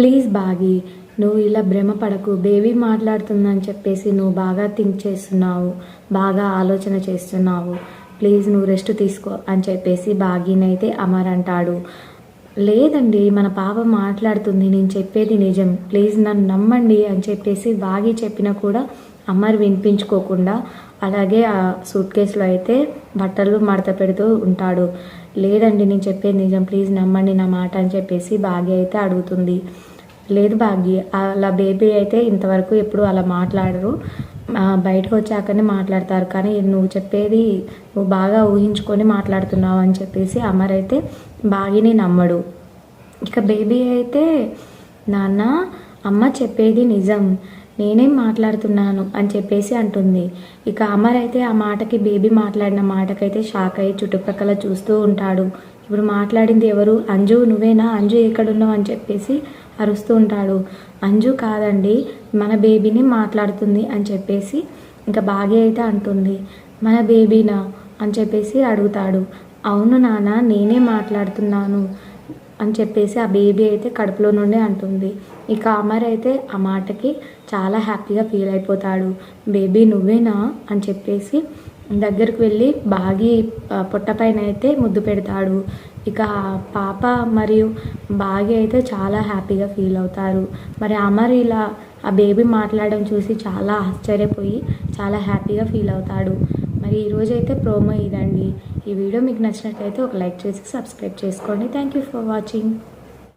Please బాగి నువ్వు ఇలా భ్రమపడకు baby మాట్లాడుతుందని చెప్పేసి నువ్వు బాగా థింక్ చేస్తున్నావు బాగా ఆలోచన చేస్తున్నావు. ప్లీజ్ నువ్వు రెస్ట్ తీసుకో అని చెప్పేసి బాగీనైతే అమర్ అంటాడు. లేదండి మన పాప మాట్లాడుతుంది నేను చెప్పేది నిజం. ప్లీజ్ నన్ను నమ్మండి అని చెప్పేసి బాగి చెప్పినా కూడా అమర్ వినిపించుకోకుండా అలాగే ఆ సూట్ కేసులో అయితే బట్టలు మడత పెడుతూ ఉంటాడు. లేదండి నేను చెప్పేది నిజం ప్లీజ్ నమ్మండి నా మాట అని చెప్పేసి బాగి అయితే అడుగుతుంది. లేదు భాగ్య అలా బేబీ అయితే ఇంతవరకు ఎప్పుడు అలా మాట్లాడరు. బయటకు వచ్చాకనే మాట్లాడతారు. కానీ నువ్వు చెప్పేది నువ్వు బాగా ఊహించుకొని మాట్లాడుతున్నావు అని చెప్పేసి అమర్ అయితే బాగిని నమ్మడు. ఇక బేబీ అయితే నాన్న అమ్మ చెప్పేది నిజం. నేనేం మాట్లాడుతున్నాను అని చెప్పేసి అంటుంది. ఇక అమర్ అయితే ఆ మాటకి బేబీ మాట్లాడిన మాటకైతే షాక్ అయ్యి చుట్టుపక్కల చూస్తూ ఉంటాడు. ఇప్పుడు మాట్లాడింది ఎవరు? అంజు నువ్వేనా? అంజు ఎక్కడున్నావు? అని చెప్పేసి అరుస్తూ ఉంటాడు. అంజు కాదండి మన బేబీని మాట్లాడుతుంది అని చెప్పేసి ఇంకా భాగ్య అయితే అంటుంది. మన బేబీనా అని చెప్పేసి అడుగుతాడు. అవును నాన్న నేనే మాట్లాడుతున్నాను అని చెప్పేసి ఆ బేబీ అయితే కడుపులో నుండి అంటుంది. ఇక అమర్ అయితే ఆ మాటకి చాలా హ్యాపీగా ఫీల్ అయిపోతాడు. బేబీ నువ్వేనా అని చెప్పేసి దగ్గరికి వెళ్ళి బాగి పొట్టపైన పొట్ట పైన అయితే ముద్దు పెడతాడు. ఇక పాప మరియు బాగి అయితే చాలా హ్యాపీగా ఫీల్ అవుతారు. మరి అమర్ ఇలా ఆ బేబీ మాట్లాడడం చూసి చాలా ఆశ్చర్యపోయి చాలా హ్యాపీగా ఫీల్ అవుతాడు. మరి ఈరోజు అయితే ప్రోమో ఇదండి. ఈ వీడియో మీకు నచ్చినట్లయితే ఒక లైక్ చేసి సబ్స్క్రైబ్ చేసుకోండి. Thank you for watching